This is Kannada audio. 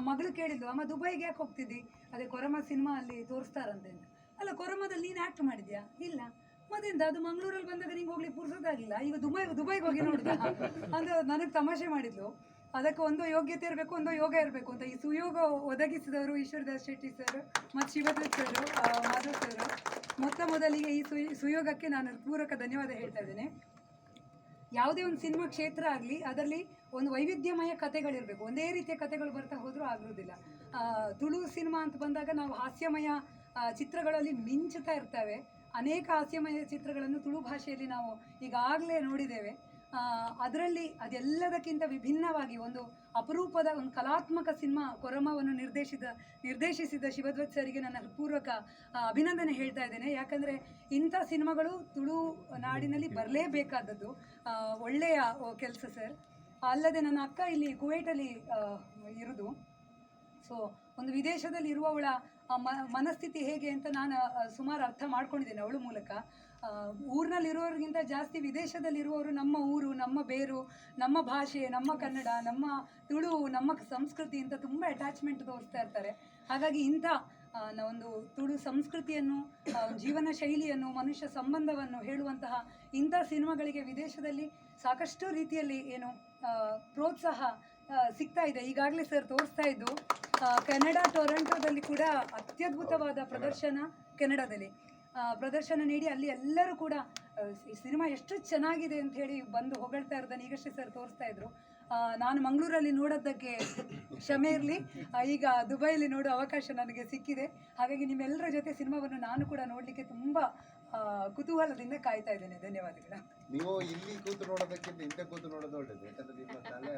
ಮಗಳು ಕೇಳಿದ್ಲು ಅಮ್ಮ, ದುಬೈಗೆ ಯಾಕೆ ಹೋಗ್ತಿದ್ದಿ? ಅದೇ ಕೊರಮ ಸಿನಿಮಾ ಅಲ್ಲಿ ತೋರಿಸ್ತಾರಂತೆ ಅಂತ. ಅಲ್ಲ, ಕೊರಮದಲ್ಲಿ ನೀನು ಆ್ಯಕ್ಟ್ ಮಾಡಿದ್ಯಾ? ಇಲ್ಲ. ಮತ್ತೆಂತ? ಅದು ಮಂಗಳೂರಲ್ಲಿ ಬಂದಾಗ ನಿಂಗೆ ಹೋಗ್ಲಿಕ್ಕೆ ಪುರ್ಸೋದಾಗಿಲ್ಲ ಈಗ ದುಬೈ, ದುಬೈಗೆ ಹೋಗಿ ನೋಡಿದ? ಅಂದ್ರೆ ನನಗೆ ತಮಾಷೆ ಮಾಡಿದ್ಲು. ಅದಕ್ಕೆ ಒಂದು ಯೋಗ್ಯತೆ ಇರಬೇಕು, ಒಂದು ಯೋಗ ಇರಬೇಕು ಅಂತ. ಈ ಸುಯೋಗ ಒದಗಿಸಿದವರು ಈಶ್ವರದಾಸ್ ಶೆಟ್ಟಿ ಸರ್, ಮತ್ತು ಶಿವದತ್ ಸರ್ ಮಾಧವ್ ಸರ್. ಮೊತ್ತ ಮೊದಲಿಗೆ ಈ ಸುಯ್, ಸುಯೋಗಕ್ಕೆ ನಾನು ಪೂರಕ ಧನ್ಯವಾದ ಹೇಳ್ತಾ ಇದ್ದೇನೆ. ಯಾವುದೇ ಒಂದು ಸಿನಿಮಾ ಕ್ಷೇತ್ರ ಆಗಲಿ, ಅದರಲ್ಲಿ ಒಂದು ವೈವಿಧ್ಯಮಯ ಕಥೆಗಳಿರಬೇಕು. ಒಂದೇ ರೀತಿಯ ಕಥೆಗಳು ಬರ್ತಾ ಹೋದರೂ ಆಗಿರೋದಿಲ್ಲ ತುಳು ಸಿನಿಮಾ ಅಂತ ಬಂದಾಗ ನಾವು ಹಾಸ್ಯಮಯ ಚಿತ್ರಗಳಲ್ಲಿ ಮಿಂಚುತ್ತಾ ಇರ್ತೇವೆ. ಅನೇಕ ಹಾಸ್ಯಮಯ ಚಿತ್ರಗಳನ್ನು ತುಳು ಭಾಷೆಯಲ್ಲಿ ನಾವು ಈಗಾಗಲೇ ನೋಡಿದ್ದೇವೆ. ಅದರಲ್ಲಿ ಅದೆಲ್ಲದಕ್ಕಿಂತ ವಿಭಿನ್ನವಾಗಿ ಒಂದು ಅಪರೂಪದ ಒಂದು ಕಲಾತ್ಮಕ ಸಿನಿಮಾ ಕೊರಮವನ್ನು ನಿರ್ದೇಶಿದ, ನಿರ್ದೇಶಿಸಿದ ಶಿವಧ್ವಜ್ ಸರಿಗೆ ನನ್ನ ಪೂರ್ವಕ ಅಭಿನಂದನೆ ಹೇಳ್ತಾ ಇದ್ದೇನೆ. ಯಾಕಂದರೆ ಇಂಥ ಸಿನಿಮಾಗಳು ತುಳು ನಾಡಿನಲ್ಲಿ ಬರಲೇಬೇಕಾದದ್ದು ಒಳ್ಳೆಯ ಕೆಲಸ ಸರ್. ಅಲ್ಲದೆ ನನ್ನ ಅಕ್ಕ ಇಲ್ಲಿ ಕುವೈಟಲ್ಲಿ ಇರೋದು. ಸೊ, ಒಂದು ವಿದೇಶದಲ್ಲಿ ಇರುವವಳ ಮನಸ್ಥಿತಿ ಹೇಗೆ ಅಂತ ನಾನು ಸುಮಾರು ಅರ್ಥ ಮಾಡ್ಕೊಂಡಿದ್ದೇನೆ ಅವಳ ಮೂಲಕ. ಆ, ಊರಿನಲ್ಲಿರುವವ್ರಿಗಿಂತ ಜಾಸ್ತಿ ವಿದೇಶದಲ್ಲಿರುವವರು ನಮ್ಮ ಊರು ನಮ್ಮ ಬೇರು ನಮ್ಮ ಭಾಷೆ ನಮ್ಮ ಕನ್ನಡ ನಮ್ಮ ತುಳು ನಮ್ಮ ಸಂಸ್ಕೃತಿ ಅಂತ ತುಂಬ ಅಟ್ಯಾಚ್ಮೆಂಟ್ ತೋರಿಸ್ತಾ ಇರ್ತಾರೆ. ಹಾಗಾಗಿ ಇಂಥ ಒಂದು ತುಳು ಸಂಸ್ಕೃತಿಯನ್ನು ಜೀವನ ಶೈಲಿಯನ್ನು ಮನುಷ್ಯ ಸಂಬಂಧವನ್ನು ಹೇಳುವಂತಹ ಇಂಥ ಸಿನಿಮಾಗಳಿಗೆ ವಿದೇಶದಲ್ಲಿ ಸಾಕಷ್ಟು ರೀತಿಯಲ್ಲಿ ಏನು ಪ್ರೋತ್ಸಾಹ ಸಿಗ್ತಾ ಇದೆ. ಈಗಾಗಲೇ ಸರ್ ತೋರಿಸ್ತಾ ಇದ್ದು ಕೆನಡಾ ಟೊರೆಂಟೋದಲ್ಲಿ ಕೂಡ ಅತ್ಯದ್ಭುತವಾದ ಪ್ರದರ್ಶನ ಕೆನಡಾದಲ್ಲಿ ಪ್ರದರ್ಶನ ನೀಡಿ ಅಲ್ಲಿ ಎಲ್ಲರೂ ಕೂಡ ಈ ಸಿನಿಮಾ ಎಷ್ಟು ಚೆನ್ನಾಗಿದೆ ಅಂತ ಹೇಳಿ ಬಂದು ಹೊಗಳ್ತಾ ಇರೋದನ್ನು ಈಗಷ್ಟೇ ಸರ್ ತೋರಿಸ್ತಾ ಇದ್ರು. ನಾನು ಮಂಗಳೂರಲ್ಲಿ ನೋಡೋದಕ್ಕೆ ಕ್ಷಮೆ ಇರಲಿ. ಈಗ ದುಬೈಯಲ್ಲಿ ನೋಡೋ ಅವಕಾಶ ನನಗೆ ಸಿಕ್ಕಿದೆ. ಹಾಗಾಗಿ ನಿಮ್ಮೆಲ್ಲರ ಜೊತೆ ಸಿನಿಮಾವನ್ನು ನಾನು ಕೂಡ ನೋಡಲಿಕ್ಕೆ ತುಂಬ ಕುತೂಹಲದಿಂದ ಕಾಯ್ತಾ ಇದ್ದೇನೆ. ಧನ್ಯವಾದಗಳು. ನೀವು ಇಲ್ಲಿ ಕೂತು ನೋಡೋದಕ್ಕಿಂತ ಹಿಂದೆ ಕೂತು ನೋಡೋದು ಒಳ್ಳೇದು ಯಾಕಂದ್ರೆ ನಿಮ್ಮ ತಲೆ.